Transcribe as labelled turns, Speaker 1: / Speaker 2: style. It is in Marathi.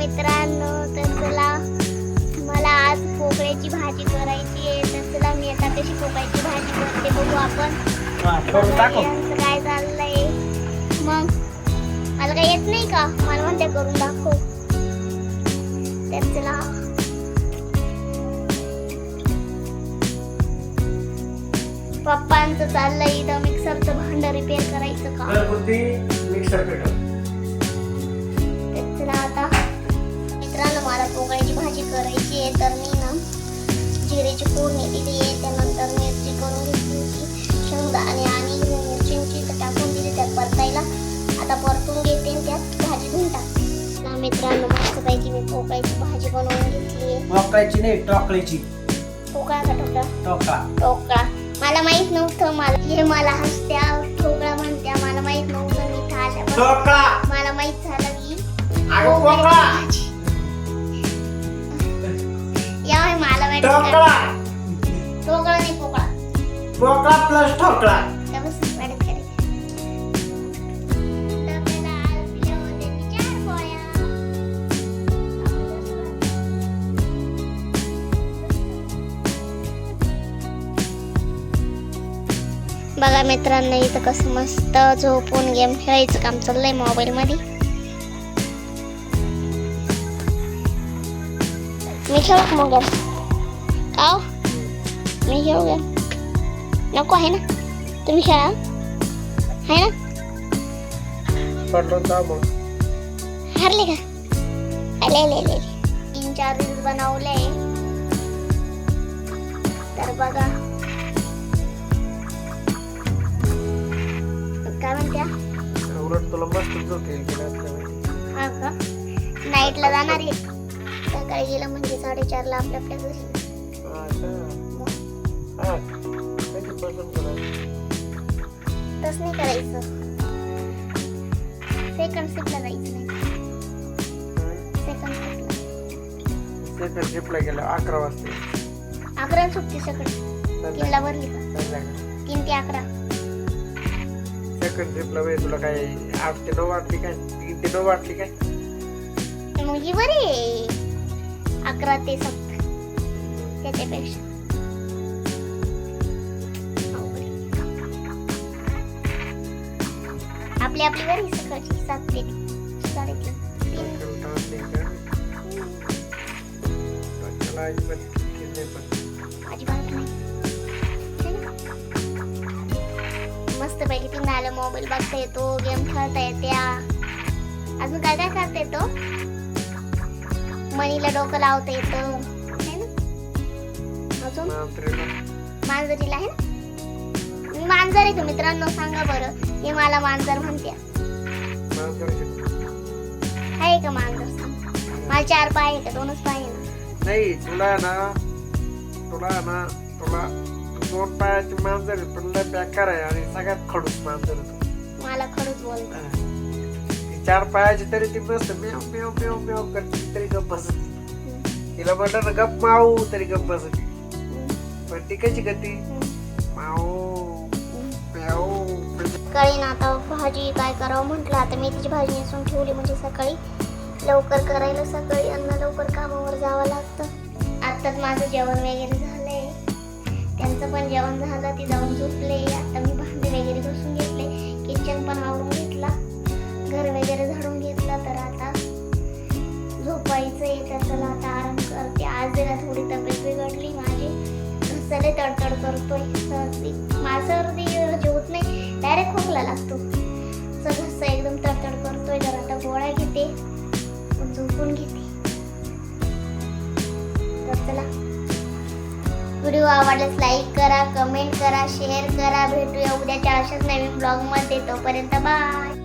Speaker 1: मित्रांनो तर चला मला आज पोकळ्याची भाजी करायची आहे. तर चला मी आता कशी पोकळ्याची भाजी करते बघू आपण. काय चाललंय? मग मला काय येत नाही का? मला म्हणते करून दाखव. तर चला. पप्पांचं चाललंय इथं मिक्सरचं भांड रिपेअर करायचं का?
Speaker 2: मिक्सर
Speaker 1: जिरेची फोडणी दिली आहे त्यानंतर मिरची करून घेतली होती शेंगदाणे आणि मिरचींची तर टाकून दिली त्यात परतायला आता परतून घेते आणि त्यात भाजी धुवून टाकते मित्रांनो मस्तपैकी मी पोकळ्याची भाजी बनवून घेतली आहे
Speaker 2: मकायची नाही टोकळीची
Speaker 1: पोकळा का ठोकळा
Speaker 2: टोकळा
Speaker 1: ठोकळा मला माहीत नव्हतं मला हे मला हसत्या ठोकळा म्हणत्या मला माहीत नव्हतं मी
Speaker 2: टोकळा
Speaker 1: मला माहीत झालं की
Speaker 2: पोकळा
Speaker 1: या बाई, मला माहीत ठोकळा
Speaker 2: प्लस ठोकळा.
Speaker 1: बघा मित्रांनो इथं कसं मस्त झोपून गेम खेळायचं काम चाललंय मोबाईल मध्ये. मी खेळू मग? गेम का मी खेळू गेम नको आहे ना तुम्ही खेळा आहे ना हारले का आले आले आले. तीन चार रील्स बनवले तर बघा काय म्हणत्या
Speaker 2: उलट तुला मस्त झोप येईल की नाही काय माहिती.
Speaker 1: हा का नाईटला जाणार आहे सकाळी गेलं म्हणजे साडेचारला आपल्या आपल्या घरी नाही करायचं सेकंड शिफ्टला जायचं नाही. सेकंड
Speaker 2: सेकंड शिफ्टला गेलं अकरा वाजता.
Speaker 1: अकरा सुट्टी सकाळी. तीनला भरली का? तीन ते अकरा.
Speaker 2: सेकंड शिफ्टला वेळ तुला काय आठ ते नऊ वाटली काय? तीन ते नऊ वाटली काय?
Speaker 1: मग ही बरी. अकरा ते सात. त्याच्यापेक्षा. आपली आपली बरी सकाळची सात ते साडेतीन? मस्त पैकी तीन आलं मोबाईल बघता येतो गेम खेळता येत्या. अजून काय काय करता येतो? मनीला डोकं लावता येतं. ना? अजून?
Speaker 2: मांजरीला
Speaker 1: आहे ना? मांजर आहे का मित्रांनो सांगा बरं. हे मला मांजर म्हणत्या
Speaker 2: मांजरीची-
Speaker 1: आहे का मांजर? मला चार पाय आहे का दोनच पाय आहे ना
Speaker 2: नाही तुला ना तुला ना तुला दोन पायाची मांजर आहे, पण लय बेकार आहे आणि सगळ्यात खडूस मांजर आहे तू.
Speaker 1: मला खरंच बोलत.
Speaker 2: हा. ती चार पायाची तरी ती मस्त मेव मेव मेव मेव करते तरी गप्प बसते. तिला म्हटलं ना गप्प माऊ तरी गप्प बसते. पण ती कशी माऊ
Speaker 1: सकाळी ना आता भाजी काय करावं म्हटलं आता मेथीची भाजी नेसून ठेवली म्हणजे सकाळी. लवकर करायला सकाळी यांना लवकर कामावर जावं लागतं. आत्ताच माझं जेवण वगैरे झालंय. त्यांचं पण जेवण झालं ते जाऊन झोपले. आता मी घसाले तडतड करतोय सर्दी. माझं सर्दी होत नाही. डायरेक्ट खोकला लागतो. सगळं एकदम तडतड करतोय. जर आता गोळ्या घेते. झोपून घेते. तर चला. व्हिडिओ आवडल्यास लाईक करा कमेंट करा शेअर करा. भेटूया उद्याच्या अशाच नवीन ब्लॉगमध्ये तोपर्यंत बाय